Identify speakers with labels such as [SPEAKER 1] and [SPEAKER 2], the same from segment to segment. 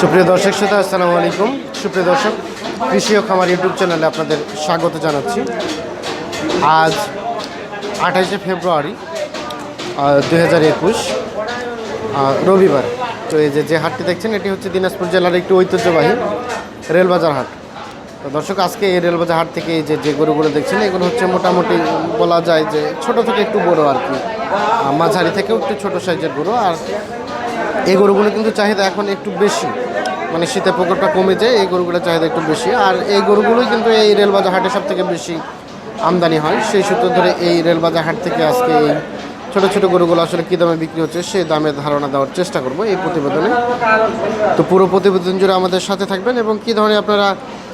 [SPEAKER 1] সুপ্রিয় দর্শক শ্রোতা, আসসালামু আলাইকুম। সুপ্রিয় দর্শক, কৃষি ও খামার ইউটিউব চ্যানেলে আপনাদের স্বাগত জানাচ্ছি। আজ আঠাশে ফেব্রুয়ারি দুই হাজার একুশ রবিবার। তো এই যে যে হাটটি দেখছেন, এটি হচ্ছে দিনাজপুর জেলার একটি ঐতিহ্যবাহী রেলবাজার হাট। তো দর্শক, আজকে এই রেলবাজার হাট থেকে এই যে যে গরুগুলো দেখছেন, এগুলো হচ্ছে মোটামুটি বলা যায় যে ছোট থেকে একটু বড় আর কি। মাঝারি থেকেও একটু ছোট সাইজের গরু, আর এই গরুগুলো কিন্তু চাহিদা এখন একটু বেশি। মানে শীতের প্রকোপটা কমে যায় এই গরুগুলোর চাহিদা একটু বেশি। আর এই গরুগুলোই কিন্তু এই রেলবাজার হাটে সব থেকে বেশি আমদানি হয়। সেই সূত্র ধরে এই রেলবাজার হাট থেকে আজকে এই ছোটো ছোটো গরুগুলো আসলে কী দামে বিক্রি হচ্ছে সেই দামের ধারণা দেওয়ার চেষ্টা করব এই প্রতিবেদনে। তো পুরো প্রতিবেদন জুড়ে আমাদের সাথে থাকবেন এবং কী ধরনের আপনারা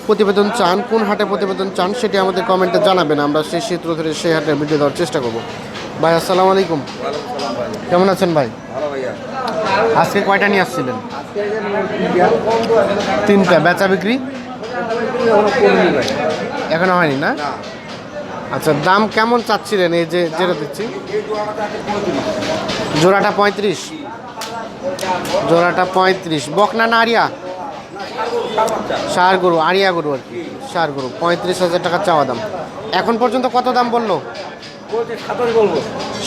[SPEAKER 1] প্রতিবেদন চান কোন হাটে প্রতিবেদন চান সেটি আমাদের কমেন্টে জানাবেন। আমরা সেই সূত্র ধরে সেই হাটে ভিডিও দেওয়ার চেষ্টা করব। ভাই আসসালামু আলাইকুম। কেমন আছেন ভাই? আজকে কয়টা নিয়ে আসছিলেন? তিনটা। বেচা বিক্রি? এখনও হয়নি না? আচ্ছা দাম কেমন চাচ্ছিলেন এই যে যেটা দিচ্ছি? জোড়াটা পঁয়ত্রিশ। জোড়াটা পঁয়ত্রিশ। বকনা না আরিয়া? সার গরু, আরিয়া গরু আর কি। সার গরু। পঁয়ত্রিশ হাজার টাকা চাওয়া দাম। এখন পর্যন্ত কত দাম বলল?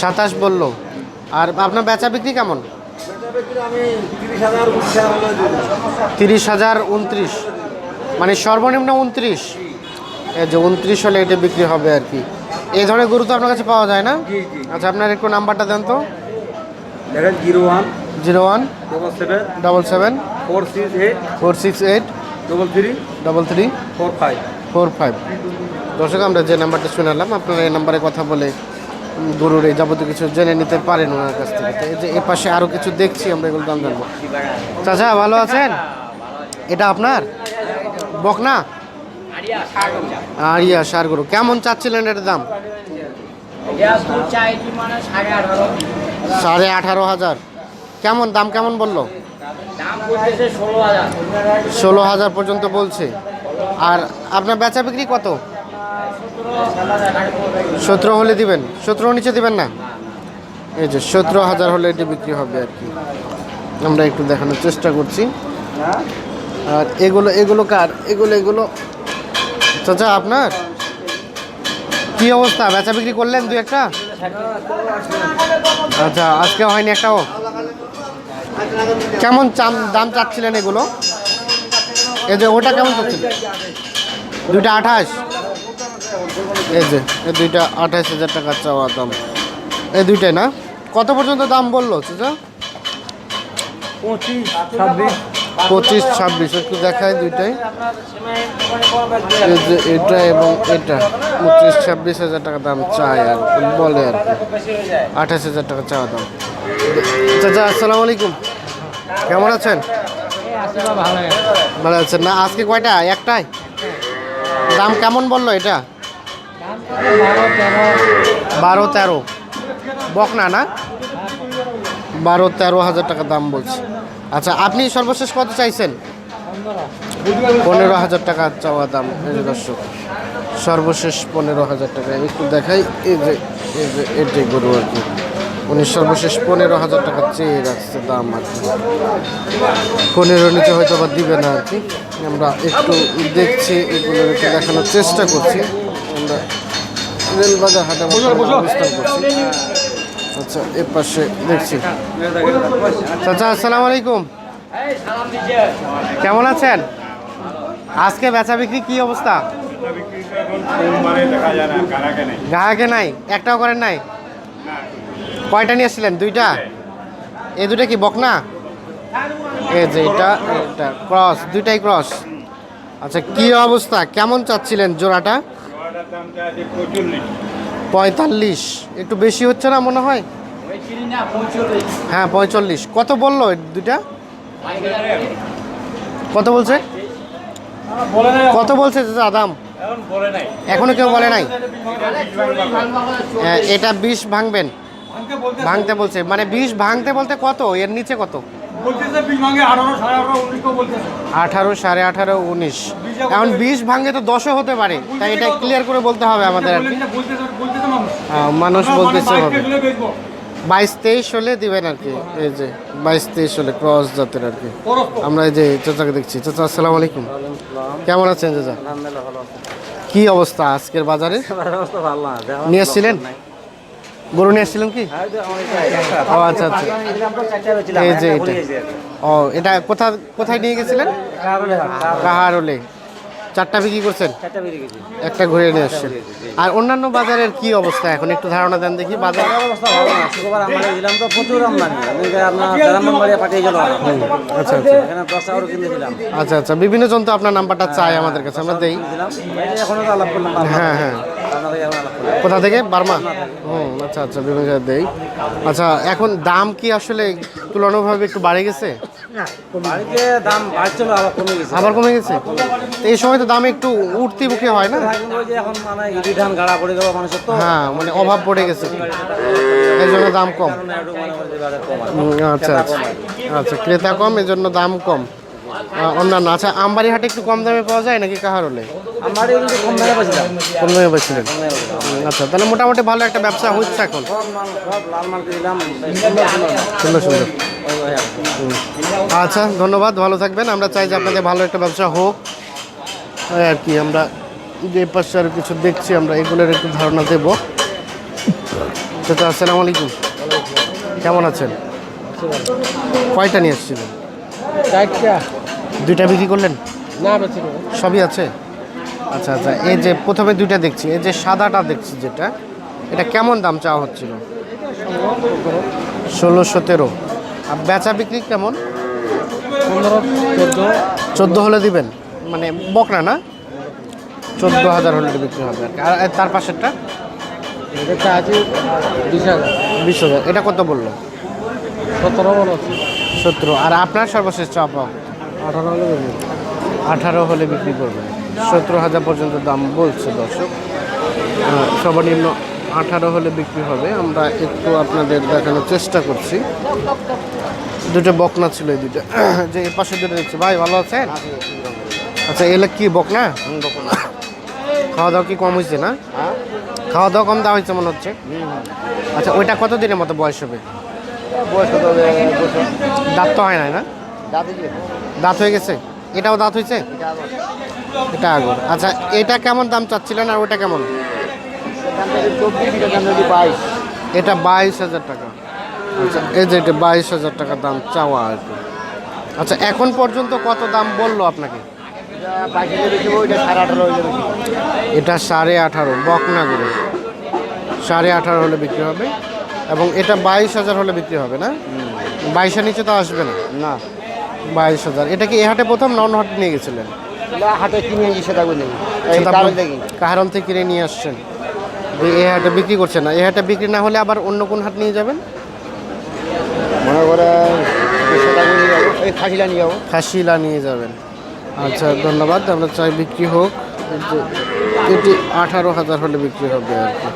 [SPEAKER 2] সাতাশ
[SPEAKER 1] বলল। আর আপনার বেচা বিক্রি কেমন?
[SPEAKER 2] তিরিশ হাজার উনত্রিশ
[SPEAKER 1] মানে সর্বনিম্ন উনত্রিশ। এই যে উনত্রিশ হলে এটা বিক্রি হবে আর কি। এই ধরনের গরু তো আপনার কাছে পাওয়া যায় না? আচ্ছা আপনার একটু নাম্বারটা দেন তো।
[SPEAKER 2] দেখেন zero one
[SPEAKER 1] zero one
[SPEAKER 2] double seven
[SPEAKER 1] double seven
[SPEAKER 2] four six eight
[SPEAKER 1] four six eight
[SPEAKER 2] double three
[SPEAKER 1] double three
[SPEAKER 2] four five.
[SPEAKER 1] Four five. দর্শক আমরা যে নাম্বারটা শুনালাম আপনারা এই নাম্বারে কথা বলে গরুর এই যাবতীয় কিছু জেনে নিতে পারেন ওনার কাছ থেকে। তো এই যে এ পাশে আরও কিছু দেখছি, আমরা এগুলো দাম জানব। চাচা, ভালো আছেন? এটা আপনার? বকনা? আরিয়া সার গরু। কেমন চাচ্ছিলেন এটার দাম? সাড়ে আঠারো হাজার। কেমন, দাম কেমন বলল? ষোলো হাজার পর্যন্ত বলছে। আর আপনার বেচা বিক্রি কত? সতেরো হলে দিবেন? সতেরো নিচে দিবেন না? এই যে সতেরো হাজার হলে এটি বিক্রি হবে আর কি। আমরা একটু দেখানোর চেষ্টা করছি। আর এগুলো এগুলো কার? এগুলো এগুলো। চাচা, আপনার? কি অবস্থা? বেচা বিক্রি করলেন দু একটা? আচ্ছা আজকে হয়নি একটাও? কেমন দাম চাচ্ছিলেন এগুলো? এই যে ওটা কেমন চাচ্ছিলেন? দুইটা আঠাশ? এই যে এই দুইটা আঠাশ হাজার টাকা চাওয়া দাম। এই দুইটাই না? কত পর্যন্ত দাম বলল চাচা?
[SPEAKER 2] পঁচিশ ছাব্বিশ।
[SPEAKER 1] পঁচিশ ছাব্বিশ একটু দেখায় দুইটাই। এটা এবং এটা পঁচিশ ছাব্বিশ হাজার টাকা দাম চায় আর বলে আর আঠাশ হাজার টাকা চাওয়া দাম। চাচা আসসালামু আলাইকুম। কেমন আছেন? ভালো আছেন না? আজকে কয়টা? একটাই দাম কেমন বলল এটা? বারো তেরো। বকনা না? না বারো তেরো হাজার টাকা দাম বলছে। আচ্ছা আপনি সর্বশেষ কত চাইছেন? পনেরো হাজার টাকা চাওয়া দাম দর্শক। সর্বশেষ পনেরো হাজার টাকা। একটু দেখাই, এই যে এই যে এটাই গরু আর কি। উনি সর্বশেষ পনেরো হাজার টাকা চেয়ে রাখছে দাম আর কি। পনেরো নিচে হয়তো বা দিবে না আর কি। আমরা একটু দেখছি এগুলো একটু দেখানোর চেষ্টা করছি। রেলবাজার হাটে অবস্থান করছি। আচ্ছা এ পাশে দেখছি। চাচা আসসালামু আলাইকুম। কেমন আছেন? আজকে বেচা বিক্রি কি অবস্থা? গ্রাহকে নাই একটাও করেন নাই? কয়টা নিয়ে আসছিলেন দুইটা? এ দুটা কি বকনা? এই যে এটা এটা ক্রস দুইটাই ক্রস। আচ্ছা কি অবস্থা? কেমন চাচ্ছিলেন জোড়াটা? পঁয়তাল্লিশ। একটু বেশি হচ্ছে না মনে হয়? হ্যাঁ পঁয়তাল্লিশ কত বলল দুইটা? কত বলছে? কত বলছে দাদা দাম? এখনও কেউ বলে নাই? হ্যাঁ, এটা বিষ ভাঙবেন। ভাঙতে বলছে। মানে বিষ ভাঙতে বলতে কত? এর নিচে কত?
[SPEAKER 3] আঠারো সাড়ে আঠারো উনিশ।
[SPEAKER 1] এখন বিষ ভাঙে তো দশও হতে পারে। তাই এটা ক্লিয়ার করে বলতে হবে আমাদের আর কি।
[SPEAKER 3] মানুষ।
[SPEAKER 1] হ্যাঁ, মানুষ
[SPEAKER 3] আমরা
[SPEAKER 1] বলতেছে
[SPEAKER 3] মানে
[SPEAKER 1] হবে। বাইশ তেইশ হলে দিবেন আর কি। এই যে বাইশ তেইশ হলে ক্রস জাতের আর কি। আমরা এই যে চাচাকে দেখছি। চাচা আসসালামু আলাইকুম। কেমন আছেন চাচা? কি অবস্থা আজকের বাজারে? নিয়ে এসছিলেন গরু নিয়ে এসছিলেন কি? ও আচ্ছা আচ্ছা। এই যে এটা। ও এটা কোথা কোথায় নিয়ে গেছিলেন? কাহারলে। চারটা বিক্রি করছেন? একটা ঘুরে নিয়ে আসছেন। আর অন্যান্য বাজারের কি অবস্থা এখন? একটু ধারণা দেন দেখি। বাজার
[SPEAKER 2] অবস্থা ভালো না। শুক্রবার আমরা দিলাম তো প্রচুর আমদানি। আমি যে আপনার ব্রাহ্মণবাড়িয়া পাঠিয়ে গেল
[SPEAKER 1] আচ্ছা আচ্ছা।
[SPEAKER 2] টাকা কিনেছিলাম
[SPEAKER 1] আচ্ছা আচ্ছা। বিভিন্ন জন তো আপনার নাম্বারটা চাই আমাদের কাছে। আমরা দেই। হ্যাঁ হ্যাঁ। কোথা থেকে? বার্মা? হুম আচ্ছা আচ্ছা। বিভিন্ন জায়গায় দেই। আচ্ছা এখন দাম কি আসলে তুলনাভাবে একটু বাড়ে গেছে?
[SPEAKER 2] আবার কমে গেছে।
[SPEAKER 1] এই সময় তো দাম একটু উঠতি মুখে হয় না?
[SPEAKER 2] মানে
[SPEAKER 1] হ্যাঁ মানে অভাব পড়ে গেছে। এই জন্য দাম কম।
[SPEAKER 2] মনে
[SPEAKER 1] আচ্ছা আচ্ছা। আচ্ছা ক্রেতা কম এই জন্য দাম কম। অন্যান্য আচ্ছা আমবাড়ি হাটে একটু কম দামে পাওয়া যায় নাকি কাহার হলে
[SPEAKER 2] কম দামে
[SPEAKER 1] পাচ্ছিলেন আচ্ছা তাহলে মোটামুটি ভালো একটা ব্যবসা হচ্ছে এখন।
[SPEAKER 2] সুন্দর সুন্দর।
[SPEAKER 1] আচ্ছা ধন্যবাদ ভালো থাকবেন। আমরা চাই যে আপনাদের ভালো একটা ব্যবসা হোক। আর কি আমরা যে পাশে আর কিছু দেখছি আমরা এগুলোর একটু ধারণা দেব। চাচা আসসালামু আলাইকুম। কেমন আছেন? কয়টা নিয়ে এসেছিলেন? দুইটা বিক্রি করলেন?
[SPEAKER 2] না
[SPEAKER 1] সবই আছে? আচ্ছা আচ্ছা এই যে প্রথমে দুইটা দেখছি এই যে সাদাটা দেখছি যেটা এটা কেমন দাম চাওয়া হচ্ছিল? ষোলো সতেরো আর বেচা বিক্রি কেমন?
[SPEAKER 2] পনেরো চোদ্দ।
[SPEAKER 1] চোদ্দ হলে দিবেন? মানে বকরা না? চোদ্দ হাজার হলে বিক্রি হবে আর তার পাশেরটা?
[SPEAKER 2] এটা আছে বিশ হাজার।
[SPEAKER 1] বিশ হাজার। এটা কত বলল?
[SPEAKER 2] সতেরো
[SPEAKER 1] সতেরো। আর আপনার সর্বশেষ চাপ
[SPEAKER 2] আঠারো হলে
[SPEAKER 1] আঠারো হলে বিক্রি করবেন। সতেরো হাজার পর্যন্ত দাম বলছে দর্শক। সর্বনিম্ন আঠারো হলে বিক্রি হবে। আমরা একটু আপনাদের দেখানোর চেষ্টা করছি। দুটো বকনা ছিল এই দুটো। যে এর পাশে দুটো দেখছি। ভাই ভালো আছেন? আচ্ছা এলে কি বকনা? খাওয়া দাওয়া কি কম হয়েছে না? খাওয়া দাওয়া কম দেওয়া হয়েছে মনে হচ্ছে? আচ্ছা ওইটা কত দিনের মতো বয়স হবে?
[SPEAKER 2] বয়স কত হবে?
[SPEAKER 1] দাঁত তো হয় না না?
[SPEAKER 2] দাঁতে
[SPEAKER 1] দাঁত হয়ে গেছে? এটাও দাঁত হয়েছে এটা আগর। আচ্ছা এটা কেমন দাম চাচ্ছিলেন আর ওটা কেমন?
[SPEAKER 2] এটা বাইশ
[SPEAKER 1] হাজার টাকা। আচ্ছা এই যে এটা বাইশ হাজার টাকা দাম চাওয়া আর কি। আচ্ছা এখন পর্যন্ত কত দাম বলল আপনাকে? এটা সাড়ে আঠারো বকনাগুলো সাড়ে আঠারো হলে বিক্রি হবে এবং এটা বাইশ হাজার হলে বিক্রি হবে না? বাইশের নিচে তো আসবে না?
[SPEAKER 2] না।
[SPEAKER 1] বাইশ হাজার। এটা কি এ হাটে প্রথম না অন্য হাটে নিয়ে গেছিলেন?
[SPEAKER 2] হাটে কিনে সেটা কারণ
[SPEAKER 1] থেকে কিনে নিয়ে আসছেন? এই হাটে বিক্রি করছেন না। এই হাটে বিক্রি না হলে আবার অন্য কোন হাট নিয়ে যাবেন?
[SPEAKER 2] মনে করে নিয়ে যাব এই খাসিলা নিয়ে যাব।
[SPEAKER 1] খাসিলা নিয়ে যাবেন। আচ্ছা ধন্যবাদ। আমরা চাই বিক্রি হোক। এটি আঠারো হাজার হলে বিক্রি হবে আর কি।